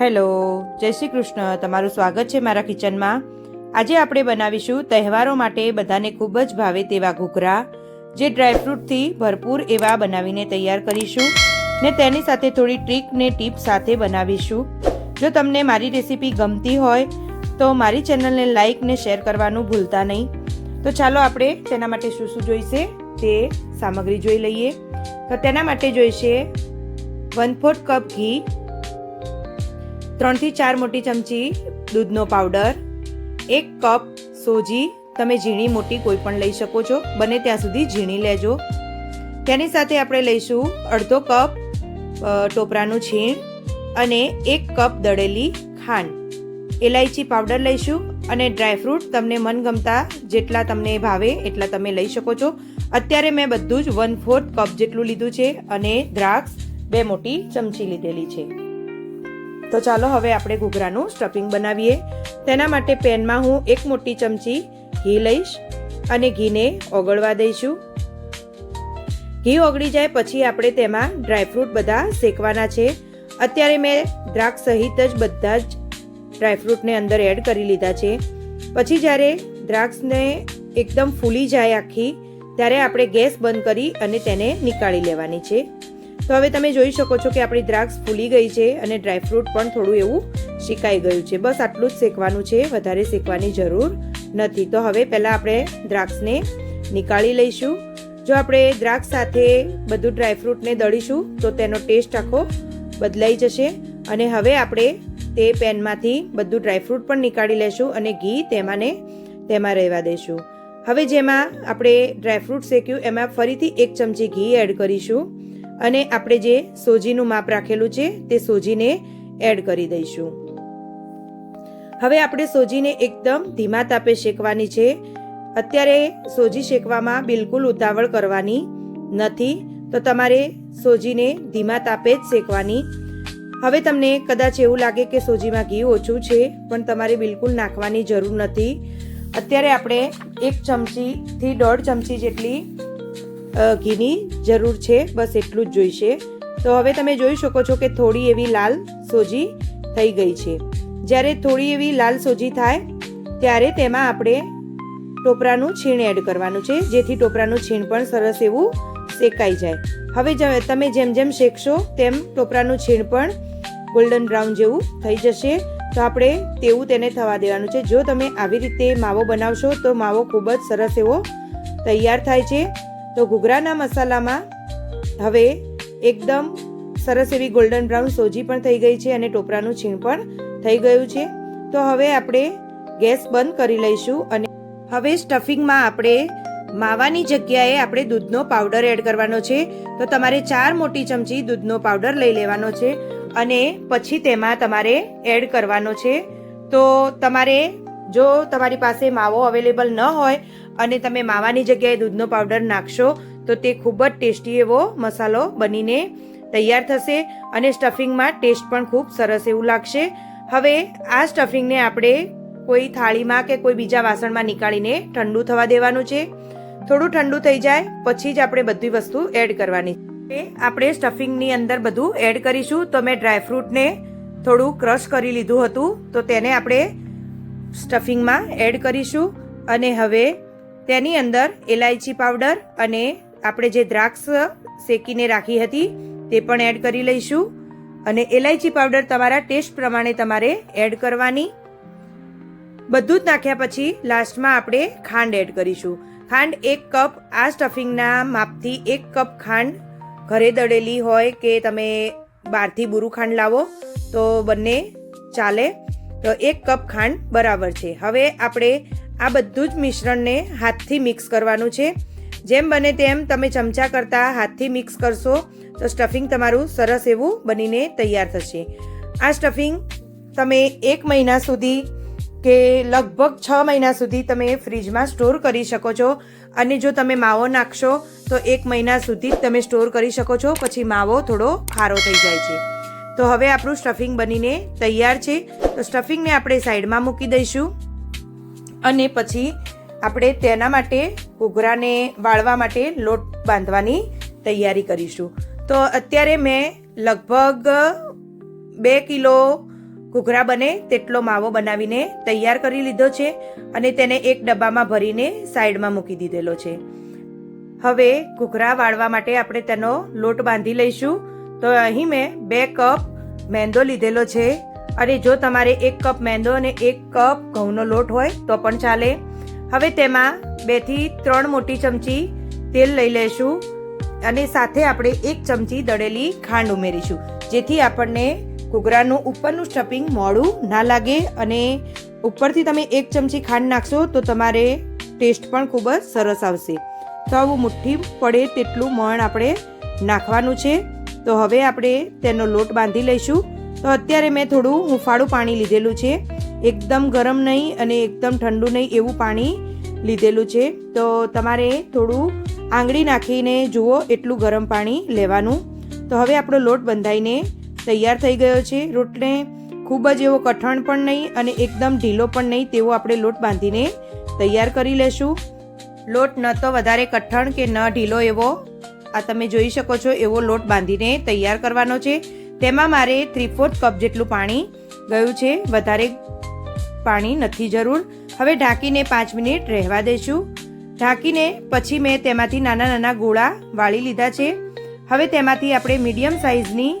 Hello, જય શ્રી કૃષ્ણ. તમારું સ્વાગત છે મારા કિચનમાં. આજે આપણે બનાવીશું તહેવારો માટે બધાને ખૂબ જ ભાવે તેવા ઘૂઘરા, જે ડ્રાયફ્રૂટથી ભરપૂર એવા બનાવીને તૈયાર કરીશું. ને તેની સાથે થોડી ટ્રીક ને ટીપ સાથે બનાવીશું. જો તમને મારી રેસીપી ગમતી હોય, તો મારી ચેનલને લાઇક ને શેર કરવાનું ભૂલતા નહીં. તો ચાલો આપણે તેના માટે શું શું જોઈશે? તે સામગ્રી જોઈ લઈએ. તો તેના માટે જોઈશે વન ફોર્થ કપ ઘી ત્રણથી ચાર મોટી ચમચી દૂધનો પાવડર, એક કપ સોજી, તમે ઝીણી મોટી કોઈ પણ લઈ શકો છો, બને ત્યાં સુધી ઝીણી લેજો. તેની સાથે આપણે લઈશું અડધો કપ ટોપરાનું છીણ અને એક કપ દળેલી ખાંડ. એલાયચી પાવડર લઈશું અને ડ્રાયફ્રૂટ તમને મનગમતા જેટલા તમને ભાવે એટલા તમે લઈ શકો છો. અત્યારે મેં બધું જ વન ફોર્થ કપ જેટલું લીધું છે અને દ્રાક્ષ બે મોટી ચમચી લીધેલી છે. તો ચાલો હવે આપણે ઘૂઘરાનું સ્ટફિંગ બનાવીએ. તેના માટે પેનમાં હું એક મોટી ચમચી ઘી લઈશ અને ઘીને ઓગળવા દઈશું. ઘી ઓગળી જાય પછી આપણે તેમાં ડ્રાયફ્રૂટ બધા શેકવાના છે. અત્યારે મેં દ્રાક્ષ સહિત જ બધા જ ડ્રાયફ્રૂટને અંદર એડ કરી લીધા છે. પછી જ્યારે દ્રાક્ષને એકદમ ફૂલી જાય આખી, ત્યારે આપણે ગેસ બંધ કરી અને તેને નીકાળી લેવાની છે. તો હવે તમે જોઈ શકો છો કે આપણી દ્રાક્ષ ફૂલી ગઈ છે અને ડ્રાયફ્રૂટ પણ થોડું એવું શીકાઈ ગયું છે. બસ આટલું જ શેકવાનું છે, વધારે શેકવાની જરૂર નથી. તો હવે પહેલાં આપણે દ્રાક્ષને નીકાળી લઈશું. જો આપણે દ્રાક્ષ સાથે બધું ડ્રાયફ્રૂટને દળીશું, તો તેનો ટેસ્ટ આખો બદલાઈ જશે. અને હવે આપણે તે પેનમાંથી બધું ડ્રાયફ્રૂટ પણ નીકાળી લેશું અને ઘી તેમાંને તેમાં રહેવા દઈશું હવે જેમાં આપણે ડ્રાયફ્રૂટ શેક્યું, એમાં ફરીથી એક ચમચી ઘી એડ કરીશું. અને આપણે જે સોજીનું માપ રાખેલું છે તે સોજીને એડ કરી દઈશું. હવે આપણે સોજીને એકદમ ધીમા તાપે શેકવાની છે. અત્યારે સોજી શેકવામાં બિલકુલ ઉતાવળ કરવાની નથી. તો તમારે સોજીને ધીમા તાપે જ શેકવાની. હવે તમને કદાચ એવું લાગે કે સોજીમાં ઘી ઓછું છે, પણ તમારે બિલકુલ નાખવાની જરૂર નથી. અત્યારે આપણે એક ચમચીથી દોઢ ચમચી જેટલી ઘીની જરૂર છે. બસ એટલું જ જોઈશે. તો હવે તમે જોઈ શકો છો કે થોડી એવી લાલ સોજી થઈ ગઈ છે. જ્યારે થોડી એવી લાલ સોજી થાય, ત્યારે તેમાં આપણે ટોપરાનું છીણ એડ કરવાનું છે. જેથી ટોપરાનું છીણ પણ સરસ એવું શેકાઈ જાય. હવે તમે જેમ જેમ શેકશો, તેમ ટોપરાનું છીણ પણ ગોલ્ડન બ્રાઉન જેવું થઈ જશે. તો આપણે તેવું તેને થવા દેવાનું છે. જો તમે આવી રીતે માવો બનાવશો, તો માવો ખૂબ જ સરસ એવો તૈયાર થાય છે. તો ઘૂઘરાના મસાલામાં હવે એકદમ સરસ એવી ગોલ્ડન બ્રાઉન સોજી પણ થઈ ગઈ છે અને ટોપરાનું છીણ પણ થઈ ગયું છે. તો હવે આપણે ગેસ બંધ કરી લઈશું અને હવે સ્ટફિંગમાં આપણે માવાની જગ્યાએ આપણે દૂધનો પાવડર એડ કરવાનો છે. તો તમારે ચાર મોટી ચમચી દૂધનો પાવડર લઈ લેવાનો છે અને પછી તેમાં તમારે એડ કરવાનો છે. તો તમારે જો તમારી પાસે માવો અવેલેબલ ન હોય અને તમે માવાની જગ્યાએ દૂધનો પાવડર નાખશો, તો તે ખૂબ જ ટેસ્ટી એવો મસાલો બનીને તૈયાર થશે અને સ્ટફિંગમાં ટેસ્ટ પણ ખૂબ સરસ એવું લાગશે. હવે આ સ્ટફિંગને આપણે કોઈ થાળીમાં કે કોઈ બીજા વાસણમાં નીકાળીને ઠંડુ થવા દેવાનું છે. થોડું ઠંડુ થઈ જાય, પછી જ આપણે બધી વસ્તુ એડ કરવાની. છે આપણે સ્ટફિંગની અંદર બધું એડ કરીશું. તો મેં ડ્રાયફ્રૂટને થોડું ક્રશ કરી લીધું હતું, તો તેને આપણે સ્ટફિંગમાં એડ કરીશું. અને હવે તેની અંદર એલાયચી પાવડર અને આપણે જે દ્રાક્ષ શેકીને રાખી હતી, તે પણ એડ કરી લઈશું. અને એલાયચી પાવડર તમારા ટેસ્ટ પ્રમાણે તમારે એડ કરવાની. બધું જ નાખ્યા પછી લાસ્ટમાં આપણે ખાંડ એડ કરીશું. ખાંડ એક કપ, આ સ્ટફિંગના માપથી એક કપ ખાંડ ઘરે દળેલી હોય કે તમે બહારથી બુરું ખાંડ લાવો, તો બંને ચાલે. તો એક કપ ખાંડ બરાબર છે. હવે આપણે આ બધું જ મિશ્રણને હાથથી મિક્સ કરવાનું છે. જેમ બને તેમ તમે ચમચા કરતાં હાથથી મિક્સ કરશો, તો સ્ટફિંગ તમારું સરસ એવું બનીને તૈયાર થશે. આ સ્ટફિંગ તમે એક મહિના સુધી કે લગભગ છ મહિના સુધી તમે ફ્રીજમાં સ્ટોર કરી શકો છો. અને જો તમે માવો નાખશો, તો એક મહિના સુધી જ તમે સ્ટોર કરી શકો છો. પછી માવો થોડો ખારો થઈ જાય છે. તો હવે આપણું સ્ટફિંગ બનીને તૈયાર છે. તો સ્ટફિંગને આપણે સાઈડમાં મૂકી દઈશું. અને પછી આપણે તેના માટે ઘૂઘરાને વાળવા માટે લોટ બાંધવાની તૈયારી કરીશું. તો અત્યારે મેં લગભગ બે કિલો ઘૂઘરા બને તેટલો માવો બનાવીને તૈયાર કરી લીધો છે અને તેને એક ડબ્બામાં ભરીને સાઈડમાં મૂકી દીધેલો છે. હવે ઘૂઘરા વાળવા માટે આપણે તેનો લોટ બાંધી લઈશું. તો અહીં મેં બે કપ મેંદો લીધેલો છે. અને જો તમારે એક કપ મેંદો અને એક કપ ઘઉંનો લોટ હોય, તો પણ ચાલે. હવે તેમાં બેથી ત્રણ મોટી ચમચી તેલ લઈ લઈશું અને સાથે આપણે એક ચમચી દળેલી ખાંડ ઉમેરીશું, જેથી આપણને ઘૂઘરાનું ઉપરનું સ્ટફિંગ મોડું ના લાગે અને ઉપરથી તમે એક ચમચી ખાંડ નાખશો તો તમારે ટેસ્ટ પણ ખૂબ જ સરસ આવશે. તો આવું મુઠ્ઠી પડે તેટલું મણ આપણે નાખવાનું છે. તો હવે આપણે તેનો લોટ બાંધી લઈશું. તો અત્યારે મેં થોડું હુંફાળું પાણી લીધેલું છે. એકદમ ગરમ નહીં અને એકદમ ઠંડુ નહીં એવું પાણી લીધેલું છે. તો તમારે થોડું આંગળી નાખીને જુઓ એટલું ગરમ પાણી લેવાનું. તો હવે આપણો લોટ બંધાઈને તૈયાર થઈ ગયો છે. રોટને ખૂબ જ એવો કઠણ પણ નહીં અને એકદમ ઢીલો પણ નહીં તેવો આપણે લોટ બાંધીને તૈયાર કરી લેશું. લોટ ન તો વધારે કઠણ કે ન ઢીલો એવો આ તમે જોઈ શકો છો એવો લોટ બાંધીને તૈયાર કરવાનો છે. તેમાં મારે થ્રી ફોર્થ કપ જેટલું પાણી ગયું છે, વધારે પાણી નથી જરૂર. હવે ઢાંકીને પાંચ મિનિટ રહેવા દઈશું ઢાંકીને પછી મેં તેમાંથી નાના નાના ગોળા વાળી લીધા છે. હવે તેમાંથી આપણે મીડિયમ સાઇઝની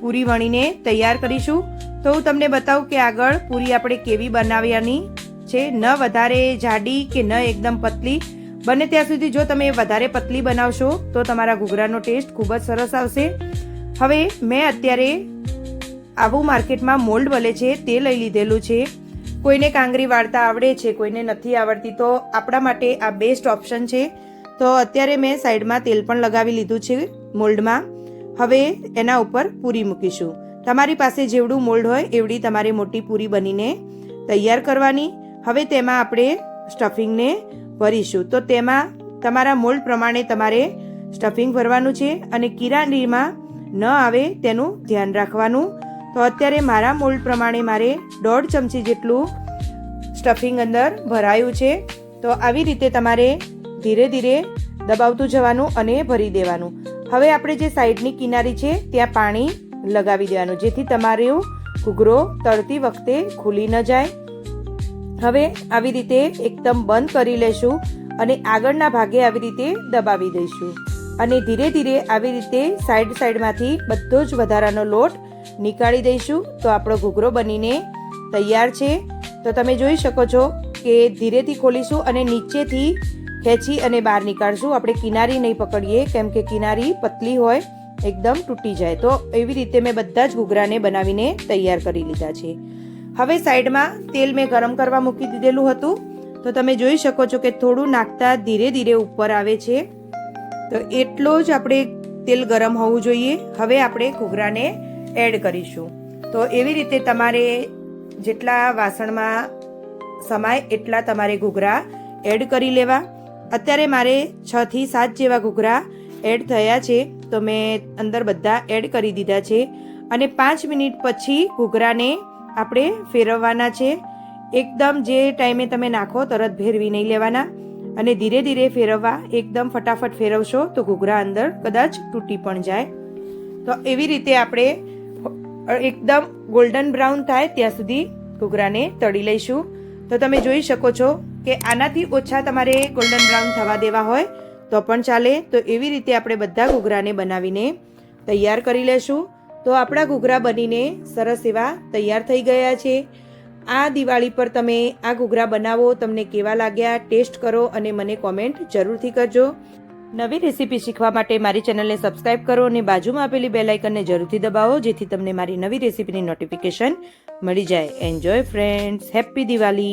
પૂરી વણીને તૈયાર કરીશું. તો હું તમને બતાવું કે આગળ પૂરી આપણે કેવી બનાવવાની છે. ન વધારે જાડી કે ન એકદમ પતલી. બને ત્યાં સુધી જો તમે વધારે પતલી બનાવશો તો તમારા ઘૂઘરાનો ટેસ્ટ ખૂબ જ સરસ આવશે. હવે મેં અત્યારે આવું માર્કેટમાં મોલ્ડ મળે છે, તે લઈ લીધેલું છે. કોઈને કાંગરી વાળતા આવડે છે, કોઈને નથી આવડતી, તો આપણા માટે આ બેસ્ટ ઓપ્શન છે. તો અત્યારે મેં સાઈડમાં તેલ પણ લગાવી લીધું છે મોલ્ડમાં હવે એના ઉપર પૂરી મૂકીશું. તમારી પાસે જેવડું મોલ્ડ હોય, એવડી તમારે મોટી પૂરી બનીને તૈયાર કરવાની. હવે તેમાં આપણે સ્ટફિંગને ભરીશું. તો તેમાં તમારા મોલ્ડ પ્રમાણે તમારે સ્ટફિંગ ભરવાનું છે અને કિરાણીમાં ન આવે તેનું ધ્યાન રાખવાનું. તો અત્યારે મારા મોલ્ડ પ્રમાણે મારે દોઢ ચમચી જેટલું સ્ટફિંગ અંદર ભરાયું છે. તો આવી રીતે તમારે ધીરે ધીરે દબાવતું જવાનું અને ભરી દેવાનું. હવે આપણે જે સાઈડની કિનારી છે, ત્યાં પાણી લગાવી દેવાનું, જેથી તમારો ઘૂઘરો તળતી વખતે ખુલી ન જાય. હવે આવી રીતે એકદમ બંધ કરી લેશું અને આગળના ભાગે આવી રીતે દબાવી દઈશું. અને ધીરે ધીરે આવી રીતે સાઈડ સાઈડમાંથી બધો જ વધારાનો લોટ નીકાળી દઈશું. તો આપણો ઘૂઘરો બનીને તૈયાર છે. તો તમે જોઈ શકો છો કે ધીરેથી ખોલીશું અને નીચેથી ખેંચી અને બહાર નીકાળશું. આપણે કિનારી નહીં પકડીએ, કેમ કે કિનારી પતલી હોય, એકદમ તૂટી જાય. તો એવી રીતે મેં બધા જ ઘૂઘરાને બનાવીને તૈયાર કરી લીધા છે. હવે સાઈડમાં તેલ મેં ગરમ કરવા મૂકી દીધેલું હતું. તો તમે જોઈ શકો છો કે થોડું નાખતા ધીરે ધીરે ઉપર આવે છે. તો એટલો જ આપણે તેલ ગરમ હોવું જોઈએ. હવે આપણે ઘૂઘરાને એડ કરીશું. તો એવી રીતે તમારે જેટલા વાસણમાં સમાય એટલા તમારે ઘૂઘરા એડ કરી લેવા. અત્યારે મારે છ થી સાત જેવા ઘૂઘરા એડ થયા છે. તો મેં અંદર બધા એડ કરી દીધા છે. અને પાંચ મિનિટ પછી ઘૂઘરાને આપણે ફેરવવાના છે. એકદમ જે ટાઈમે તમે નાખો, તરત ભેરવી નહીં લેવાના. અને ધીરે ધીરે ફેરવવા એકદમ ફટાફટ ફેરવશો તો ઘૂઘરા અંદર કદાચ તૂટી પણ જાય. તો એવી રીતે આપણે એકદમ ગોલ્ડન બ્રાઉન થાય ત્યાં સુધી ઘૂઘરાને તળી લઈશું. તો તમે જોઈ શકો છો કે આનાથી ઓછા તમારે ગોલ્ડન બ્રાઉન થવા દેવા હોય તો પણ ચાલે. તો એવી રીતે આપણે બધા ઘૂઘરાને બનાવીને તૈયાર કરી લેશું. તો આપણા ઘૂઘરા બનીને સરસ એવા તૈયાર થઈ ગયા છે. આ દિવાળી પર તમે આ ઘૂઘરા બનાવો, તમને કેવા લાગ્યા, ટેસ્ટ કરો અને મને કોમેન્ટ જરૂરથી કરજો. નવી રેસીપી શીખવા માટે મારી ચેનલને સબસ્ક્રાઇબ કરો અને બાજુમાં આપેલી બેલ આઇકનને જરૂરથી દબાવો, જેથી તમને મારી નવી રેસીપીની નોટિફિકેશન મળી જાય. Enjoy friends happy Diwali